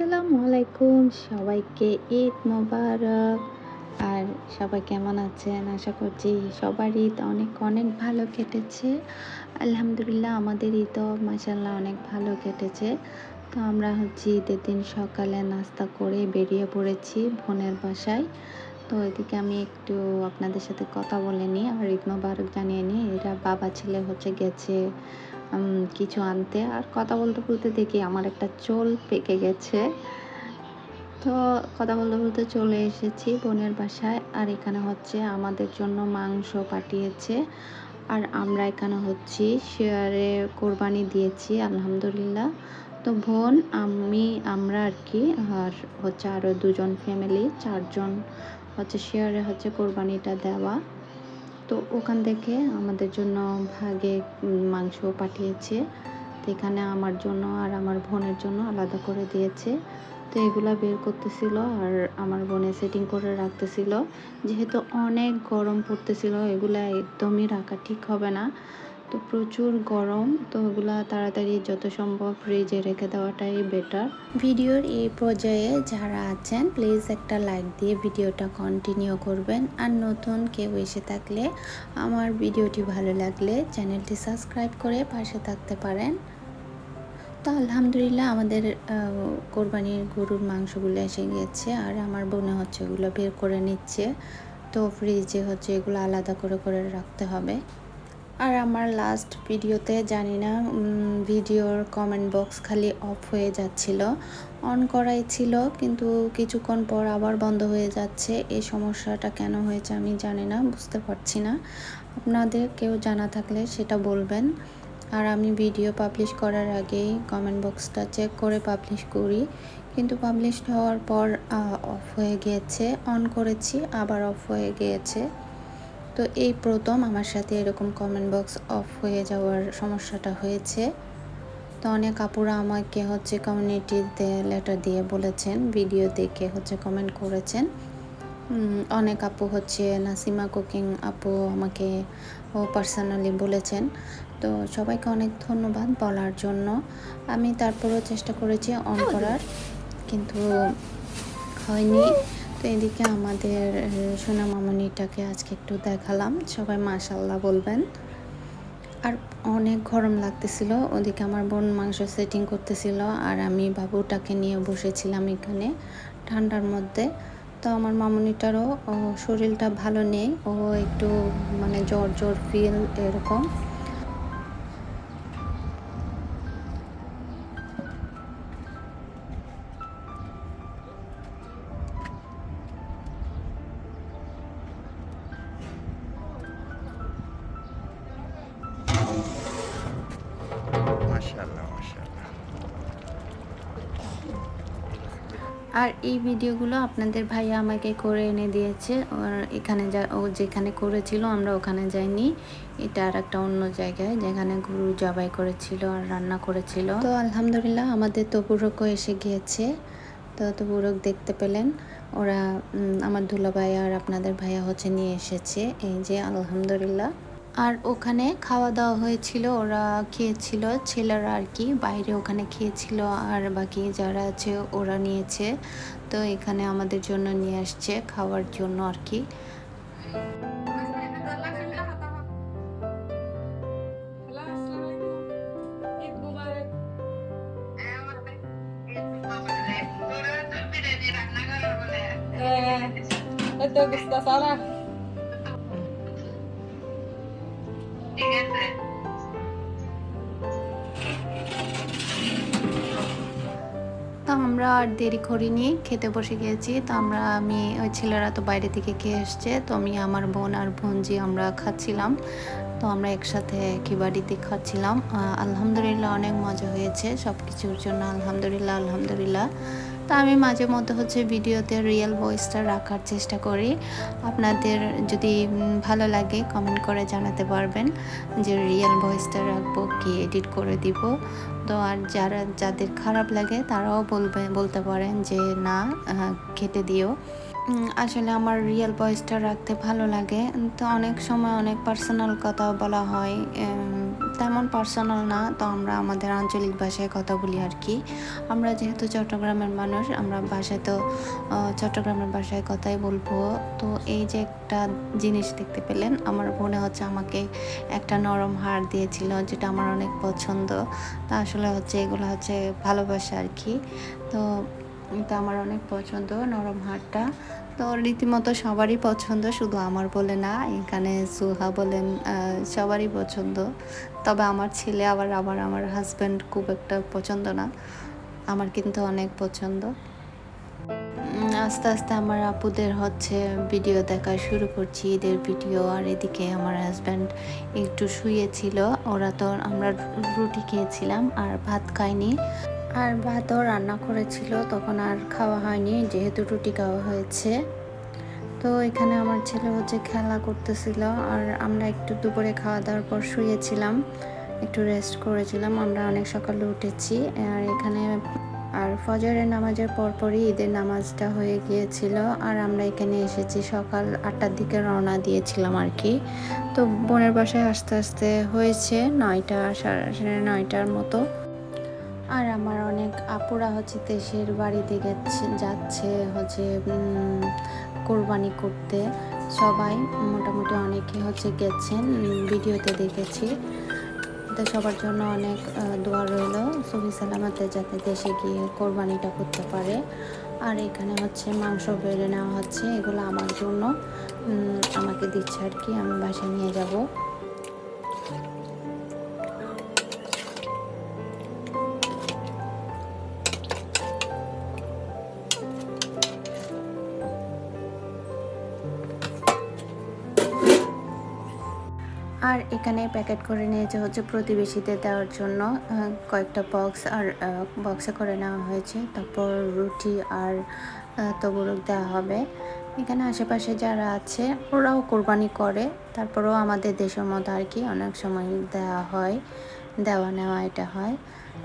আসসালামু আলাইকুম। সবাইকে ঈদ মোবারক। আর সবাই কেমন আছেন? আশা করছি সবার ঈদ অনেক অনেক ভালো কেটেছে। আলহামদুলিল্লাহ আমাদের ঈদও মাসাল্লাহ অনেক ভালো কেটেছে। তো আমরা হচ্ছে ঈদের দিন সকালে নাস্তা করে বেরিয়ে পড়েছি বোনের বাসায়। তো এদিকে আমি একটু আপনাদের সাথে কথা বলে নিই আর ঈদ মোবারক জানিয়ে নিই। এরা বাবা ছেলে হচ্ছে গেছে কিছু আনতে। আর কথা বলতে বলতে দেখি আমার একটা চোল পেকে গেছে। তো কথা বলতে বলতে চলে এসেছি বোনের বাসায়। আর এখানে হচ্ছে আমাদের জন্য মাংস পাঠিয়েছে। আর আমরা এখানে হচ্ছি শেয়ারে কোরবানি দিয়েছি, আলহামদুলিল্লাহ। তো বোন, আমি, আমরা আর কি, আর হচ্ছে আরও দুজন ফ্যামিলি চারজন হচ্ছে শেয়ারে হচ্ছে কোরবানিটা দেওয়া। তো ওখান থেকে আমাদের জন্য ভাগে মাংস পাঠিয়েছে। তো এখানে আমার জন্য আর আমার বোনের জন্য আলাদা করে দিয়েছে। তো এগুলা বের করতেছিল আর আমার বোনে সেটিং করে রাখতেছিল। যেহেতু অনেক গরম পড়তেছিল, এগুলা একদমই রাখা ঠিক হবে না। তো প্রচুর গরম, তো ওগুলা তাড়াতাড়ি যত সম্ভব ফ্রিজে রেখে দেওয়াটাই বেটার ভিডিওর এই পর্যায়ে যারা আছেন প্লিজ একটা লাইক দিয়ে ভিডিওটা কন্টিনিউ করবেন। আর নতুন কেউ এসে থাকলে আমার ভিডিওটি ভালো লাগলে চ্যানেলটি সাবস্ক্রাইব করে পাশে থাকতে পারেন। তো আলহামদুলিল্লাহ আমাদের কোরবানির গরুর মাংসগুলো এসে গিয়েছে আর আমার বোনে হচ্ছে এগুলো বের করে নিচ্ছে। তো ফ্রিজে হচ্ছে এগুলো আলাদা করে করে রাখতে হবে। আর আমার লাস্ট ভিডিওতে জানি না ভিডিওর কমেন্ট বক্স খালি অফ হয়ে যাচ্ছিল অন করাই ছিল, কিন্তু কিছুক্ষণ পর আবার বন্ধ হয়ে যাচ্ছে এই সমস্যাটা কেন হয়েছে আমি জানি না, বুঝতে পারছি না। আপনাদের কেউ জানা থাকলে সেটা বলবেন। আর আমি ভিডিও পাবলিশ করার আগেই কমেন্ট বক্সটা চেক করে পাবলিশ করি, কিন্তু পাবলিশ হওয়ার পর অফ হয়ে গিয়েছে অন করেছি, আবার অফ হয়ে গিয়েছে। তো এই প্রথম আমার সাথে এরকম কমেন্ট বক্স অফ হয়ে যাওয়ার সমস্যাটা হয়েছে। তো অনেক আপুরা আমাকে হচ্ছে কমিউনিটিতে লেটার দিয়ে বলেছেন ভিডিও দেখে হচ্ছে কমেন্ট করেছেন। অনেক আপু হচ্ছে নাসিমা কুকিং আপু আমাকে ও পার্সোনালি বলেছেন। তো সবাইকে অনেক ধন্যবাদ বলার জন্য। আমি তারপরেও চেষ্টা করেছি অন করার কিন্তু হয়নি। তো এদিকে আমাদের সোনা মামনিটাকে আজকে একটু দেখালাম। সবাই মাশাল্লাহ বলবেন। আর অনেক গরম লাগতেছিল, ওদিকে আমার বোন মাংস সেটিং করতেছিল, আর আমি বাবুটাকে নিয়ে বসেছিলাম এখানে ঠান্ডার মধ্যে। তো আমার মামনিটারও শরীরটা ভালো নেই, ও একটু মানে জ্বর জ্বর ফিল এরকম। এই ভিডিওগুলো আপনাদের ভাইয়া আমাকে করে এনে দিয়েছে। ওর এখানে যা, ও যেখানে করেছিল আমরা ওখানে যাইনি। এটা আর একটা অন্য জায়গায় যেখানে গরু জবাই করেছিল আর রান্না করেছিল। তো আলহামদুলিল্লাহ আমাদের তপুরকও এসে গিয়েছে। তো তপুরক দেখতে পেলেন। ওরা আমার দুলাভাই আর আপনাদের ভাইয়া হচ্ছে নিয়ে এসেছে। এই যে আলহামদুলিল্লাহ। আর ওখানে খাওয়া দাওয়া হয়েছিল, ওরা খেয়েছিল, ছেলেরা আর কি, বাইরে ওখানে খেয়েছিল আর বাকি যারা আছে ওরা নিয়েছে। তো এখানে আমাদের জন্য নিয়ে আসছে খাওয়ার জন্য আর কি। তো আমরা আর দেরি করিনি, খেতে বসে গিয়েছি। তো আমরা, আমি ওই ছেলেরা তো বাইরে থেকে খেয়ে এসছে। তো আমি, আমার বোন আর বোনজি আমরা খাচ্ছিলাম। তো আমরা একসাথে কিবাড়িতে বাড়িতে খাচ্ছিলাম। আলহামদুলিল্লাহ অনেক মজা হয়েছে সব কিছুর জন্য। আলহামদুলিল্লাহ আলহামদুলিল্লাহ। তো আমি মাঝে মধ্যে হচ্ছে ভিডিওতে রিয়েল ভয়েসটা রাখার চেষ্টা করি। আপনাদের যদি ভালো লাগে কমেন্ট করে জানাতে পারবেন যে রিয়েল ভয়েসটা রাখব কি এডিট করে দিব। তো আর যারা, যাদের খারাপ লাগে তারাও বলবে, বলতে পারেন যে না কেটে দিও। আসলে আমার রিয়েল ভয়েসটা রাখতে ভালো লাগে। তো অনেক সময় অনেক পার্সোনাল কথা বলা হয় তেমন পার্সোনাল না, তো আমরা আমাদের আঞ্চলিক ভাষায় কথা বলি আর কি। আমরা যেহেতু চট্টগ্রামের মানুষ, আমরা ভাষায় তো চট্টগ্রামের ভাষায় কথাই বলব। তো এই যে একটা জিনিস দেখতে পেলেন, আমার মনে হচ্ছে আমাকে একটা নরম হাড় দিয়েছিল, যেটা আমার অনেক পছন্দ। তা আসলে হচ্ছে এগুলো হচ্ছে ভালোবাসা আর কি। তো, এটা আমার অনেক পছন্দ, নরম হাড়টা তো রীতিমতো সবারই পছন্দ, শুধু আমার বলে না, এখানে সুহা বলেন সবারই পছন্দ। তবে আমার ছেলে আবার আবার আমার হাজব্যান্ড খুব একটা পছন্দ না। আমার কিন্তু অনেক পছন্দ। আস্তে আস্তে আমার আপুদের হচ্ছে ভিডিও দেখা শুরু করছি, ঈদের ভিডিও আর এদিকে আমার হাজব্যান্ড একটু শুয়েছিল, ওরা তো আমরা রুটি খেয়েছিলাম আর ভাত খাইনি। আর ভাতও রান্না করেছিল, তখন আর খাওয়া হয়নি, যেহেতু রুটি খাওয়া হয়েছে। তো এখানে আমার ছেলে হচ্ছে খেলা করতেছিল, আর আমরা একটু দুপুরে খাওয়া দাওয়ার পর শুয়েছিলাম, একটু রেস্ট করেছিলাম, আমরা অনেক সকালে উঠেছি, আর এখানে আর ফজরের নামাজের পরপরই ঈদের নামাজটা হয়ে গিয়েছিল, আর আমরা এখানে এসেছি সকাল আটটার দিকে রওনা দিয়েছিলাম আর কি। তো বোনের বাসায় আস্তে আস্তে হয়েছে নয়টা সাড়ে নয়টার মতো। আর আমার অনেক আপুরা হচ্ছে দেশের বাড়িতে গেছে, যাচ্ছে হচ্ছে কোরবানি করতে। সবাই মোটামুটি অনেকে হচ্ছে গেছেন ভিডিওতে দেখেছি। তো সবার জন্য অনেক দোয়া রইল। সহি সালামাতে যাতে দেশে গিয়ে কোরবানিটা করতে পারে। আর এখানে হচ্ছে মাংস বেড়ে নেওয়া হচ্ছে, এগুলো আমার জন্য। আমাকে দিচ্ছে আর কি, আমি বাসায় নিয়ে যাব। আর এখানে প্যাকেট করে নিয়েছে হচ্ছে প্রতিবেশীদের দেওয়ার জন্য কয়েকটা বক্স আর বক্সে করে নেওয়া হয়েছে। তারপর রুটি আর তবুরক দেওয়া হবে। এখানে আশেপাশে যারা আছে, ওরাও কোরবানি করে। তারপরেও আমাদের দেশের মতো আর কি অনেক সময় দেওয়া হয়, দেওয়া নেওয়া এটা হয়।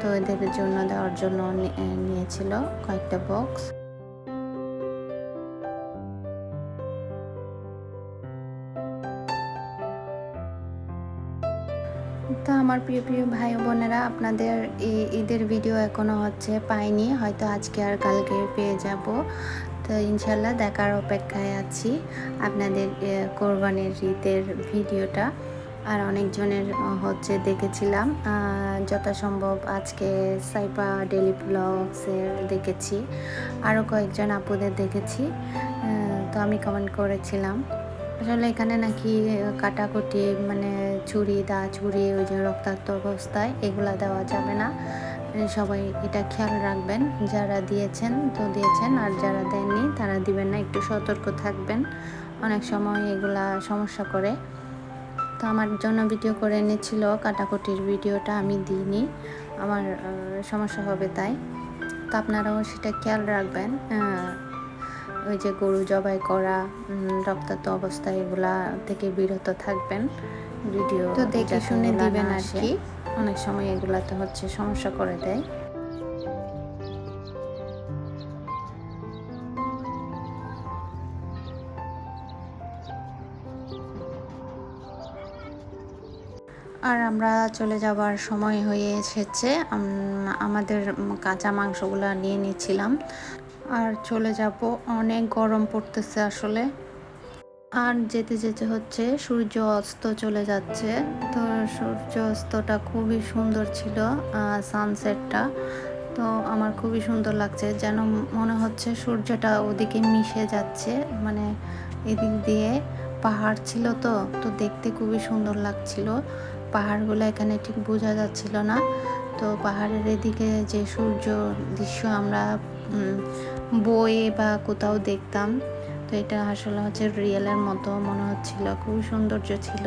তো এদের জন্য, দেওয়ার জন্য নিয়েছিল কয়েকটা বক্স। তো আমার প্রিয় প্রিয় ভাই বোনেরা, আপনাদের এই ঈদের ভিডিও এখনও হচ্ছে পাইনি, হয়তো আজকে আর কালকে পেয়ে যাব। তো ইনশাল্লাহ দেখার অপেক্ষায় আছি আপনাদের কোরবানির ঈদের ভিডিওটা আর অনেকজনের হচ্ছে দেখেছিলাম যথাসম্ভব আজকে সাইপা ডেলি ব্লগসের দেখেছি আরও কয়েকজন আপুদের দেখেছি তো আমি কমেন্ট করেছিলাম। আসলে এখানে নাকি কাটাকুটি মানে ছুরি দা ছুরি ওই যে রক্তাক্ত অবস্থায় এগুলা দেওয়া যাবে না। সবাই এটা খেয়াল রাখবেন, যারা দিয়েছেন তো দিয়েছেন, আর যারা দেননি তারা দিবেন না, একটু সতর্ক থাকবেন। অনেক সময় এগুলা সমস্যা করে। তো আমার জন্য ভিডিও করে এনেছিল, কাটাকুটির ভিডিওটা আমি দিইনি, আমার সমস্যা হবে তাই। তো আপনারাও সেটা খেয়াল রাখবেন ওই যে গরু জবাই করা রক্তাক্ত অবস্থা এগুলা থেকে বিরত থাকবেন। ভিডিও তো দেখে শুনে দিবেন আর কি। অনেক সময় এগুলাতে হচ্ছে সমস্যা করে দেয়। আর আমরা চলে যাবার সময় হয়ে এসেছে। আমাদের কাঁচা মাংসগুলো নিয়ে নিচ্ছিলাম। আর চলে যাব। অনেক গরম পড়তেছে আসলে। আর যেতে যেতে হচ্ছে, সূর্য অস্ত চলে যাচ্ছে। তো সূর্য অস্তটা খুবই সুন্দর ছিল সানসেটটা তো আমার খুবই সুন্দর লাগছে, যেন মনে হচ্ছে সূর্যটা ওদিকে মিশে যাচ্ছে মানে এদিক দিয়ে পাহাড় ছিল তো তো দেখতে খুবই সুন্দর লাগছিল। পাহাড়গুলো এখানে ঠিক বোঝা যাচ্ছিল না। তো পাহাড়ের এদিকে যে সূর্য দৃশ্য আমরা বইয়ে বা কোথাও দেখতাম। তো এটা আসলে হচ্ছে রিয়েলের মতো মনে হচ্ছিল খুব সৌন্দর্য ছিল।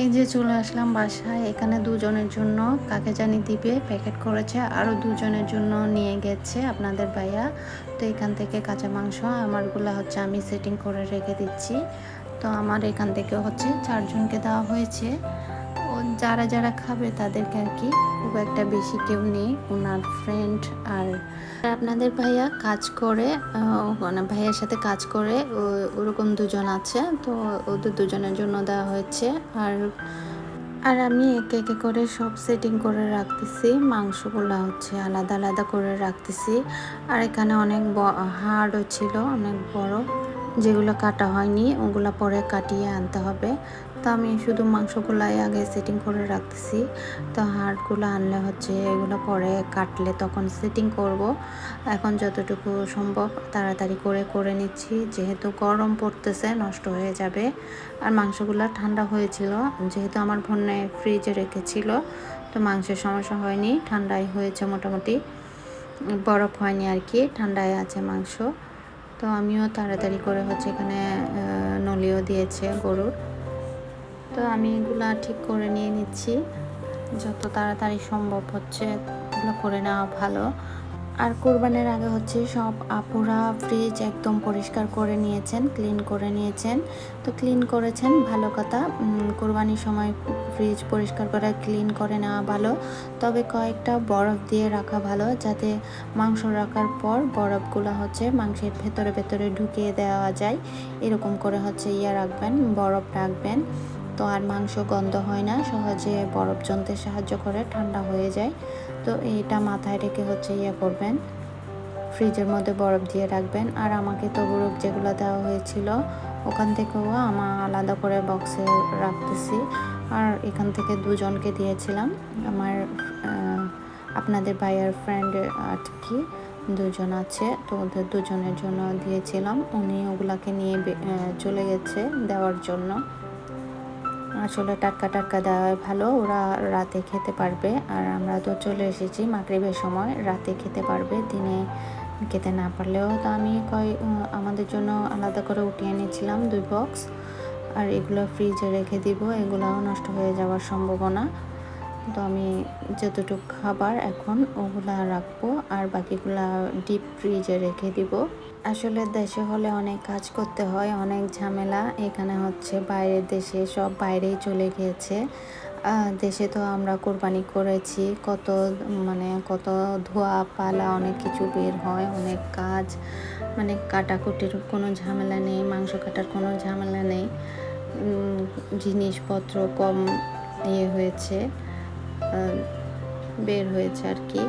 এই যে চলে আসলাম বাসায়, এখানে দুজনের জন্য কাকে জানি দিবে প্যাকেট করেছে আরও দুজনের জন্য নিয়ে গেছে আপনাদের ভাইয়া। তো এখান থেকে কাঁচা মাংস, আমারগুলো হচ্ছে আমি সেটিং করে রেখে দিচ্ছি। তো আমার এখান থেকে হচ্ছে চারজনকে দেওয়া হয়েছে। যারা যারা খাবে তাদেরকে আর কি খুব একটা বেশি কেউ নেই, ওনার ফ্রেন্ড আর আপনাদের ভাইয়া কাজ করে মানে ভাইয়ার সাথে কাজ করে ওরকম দুজন আছে, তো ওদের দুজনের জন্য দেওয়া হয়েছে। আর আর আমি একে একে করে সব সেটিং করে রাখতেছি, মাংসগুলো হচ্ছে আলাদা আলাদা করে রাখতেছি। আর এখানে অনেক হাড়ও ছিল অনেক বড়, যেগুলো কাটা হয়নি, ওগুলো পরে কাটিয়ে আনতে হবে। তো আমি শুধু মাংসগুলাই আগে সেটিং করে রাখতেছি। তো হাড়গুলো আনলে হচ্ছে এগুলো পরে কাটলে তখন সেটিং করব। এখন যতটুকু সম্ভব তাড়াতাড়ি করে করে নিচ্ছি। যেহেতু গরম পড়তেছে, নষ্ট হয়ে যাবে। আর মাংসগুলো ঠান্ডা হয়েছিল। যেহেতু আমার ভন্যে ফ্রিজে রেখেছিল, তো মাংসের সমস্যা হয়নি। ঠান্ডাই হয়েছে মোটামুটি। বরফ হয়নি আর কি ঠান্ডায় আছে মাংস। তো আমিও তাড়াতাড়ি করে হচ্ছে এখানে নলিও দিয়েছে গরুর। তো আমি এগুলা ঠিক করে নিয়ে নিচ্ছি। যত তাড়াতাড়ি সম্ভব হচ্ছে, এগুলো করে নেওয়া ভালো। আর কোরবানের আগে হচ্ছে সব আপুরা ফ্রিজ একদম পরিষ্কার করে নিয়েছেন ক্লিন করে নিয়েছেন। তো ক্লিন করেছেন, ভালো কথা। কোরবানির সময় ফ্রিজ পরিষ্কার করে ক্লিন করে নেওয়া ভালো। তবে কয়েকটা বরফ দিয়ে রাখা ভালো, যাতে মাংস রাখার পর বরফগুলো হচ্ছে মাংসের ভেতরে ভেতরে ঢুকিয়ে দেওয়া যায়। এরকম করে হচ্ছে ইয়ে রাখবেন, বরফ রাখবেন। তো আর মাংস গন্ধ হয় না, সহজে বরফ জমতে সাহায্য করে, ঠান্ডা হয়ে যায়। তো এইটা মাথায় রেখে হচ্ছে ইয়ে করবেন, ফ্রিজের মধ্যে বরফ দিয়ে রাখবেন। আর আমাকে তবুরক যেগুলো দেওয়া হয়েছিল, ওখান থেকেও আমার আলাদা করে বক্সে রাখতেছি। আর এখান থেকে দুজনকে দিয়েছিলাম, আমার আপনাদের ভাইয়ার ফ্রেন্ড আর কি, দুজন আছে, তো ওদের দুজনের জন্য দিয়েছিলাম। উনি ওগুলাকে নিয়ে চলে গেছে দেওয়ার জন্য। আসলে টাটকা টাটকা দেওয়া ভালো। ওরা রাতে খেতে পারবে। আর আমরা তো চলে এসেছি মাগরিবের সময়। রাতে খেতে পারবে, দিনে খেতে না পারলেও। তো আমি কয় আমাদের জন্য আলাদা করে উঠিয়ে নিয়েছিলাম দুই বক্স। আর এগুলো ফ্রিজে রেখে দিব। এগুলোও নষ্ট হয়ে যাওয়ার সম্ভাবনা। তো আমি যতটুকু খাবার এখন ওগুলা রাখব। আর বাকিগুলা ডিপ ফ্রিজে রেখে দিব। আসলে দেশে হলে অনেক কাজ করতে হয়, অনেক ঝামেলা। এখানে হচ্ছে বাইরের দেশে সব বাইরেই চলে গিয়েছে। দেশে তো আমরা কোরবানি করেছি, কত মানে কত ধোয়া, পালা, অনেক কিছু বের হয়, অনেক কাজ। মানে কাটাকুটির কোনো ঝামেলা নেই, মাংস কাটার কোনো ঝামেলা নেই। জিনিসপত্র কম ইয়ে হয়েছে বের হয়েছে আর কি।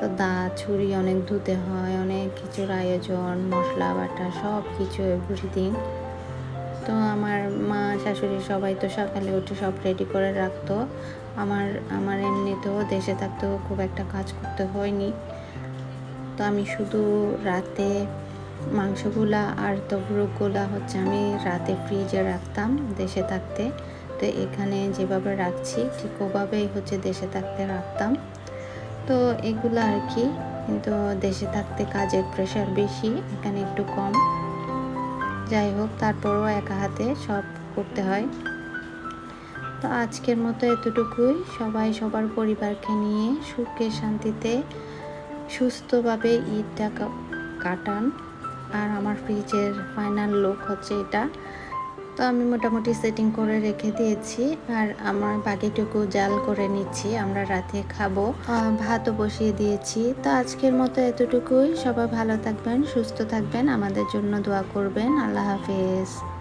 তো দা, ছুরি অনেক ধুতে হয়, অনেক কিছুর আয়োজন, মশলা, বাটা সব কিছু এভরিথিং তো আমার মা, শাশুড়ি সবাই তো সকালে উঠে সব রেডি করে রাখতো। আমার আমার এমনিতেও দেশে থাকতেও খুব একটা কাজ করতে হয়নি। তো আমি শুধু রাতে মাংসগুলা আর তবরুকগুলা হচ্ছে আমি রাতে ফ্রিজে রাখতাম দেশে থাকতে। তো এখানে যেভাবে রাখছি ঠিক ওভাবেই হচ্ছে দেশে থাকতে রাখতাম। তো এগুলো আর কি, কিন্তু দেশে থাকতে কাজের প্রেশার বেশি, এখানে একটু কম। যাই হোক, তারপরও একা হাতে সব করতে হয়। তো আজকের মতো এতটুকুই। সবাই সবার পরিবারকে নিয়ে সুখে শান্তিতে সুস্থভাবে ঈদটা কাটান। আর আমার ফ্রিজের ফাইনাল লুক হচ্ছে এটা। তো আমি মোটামুটি সেটিং করে রেখে দিয়েছি। আর আমার বাকিটুকু জাল করে নিচ্ছি, আমরা রাতে খাব। ভাতও বসিয়ে দিয়েছি। তো আজকের মতো এতটুকুই। সবাই ভালো থাকবেন, সুস্থ থাকবেন। আমাদের জন্য দোয়া করবেন। আল্লাহ হাফিজ।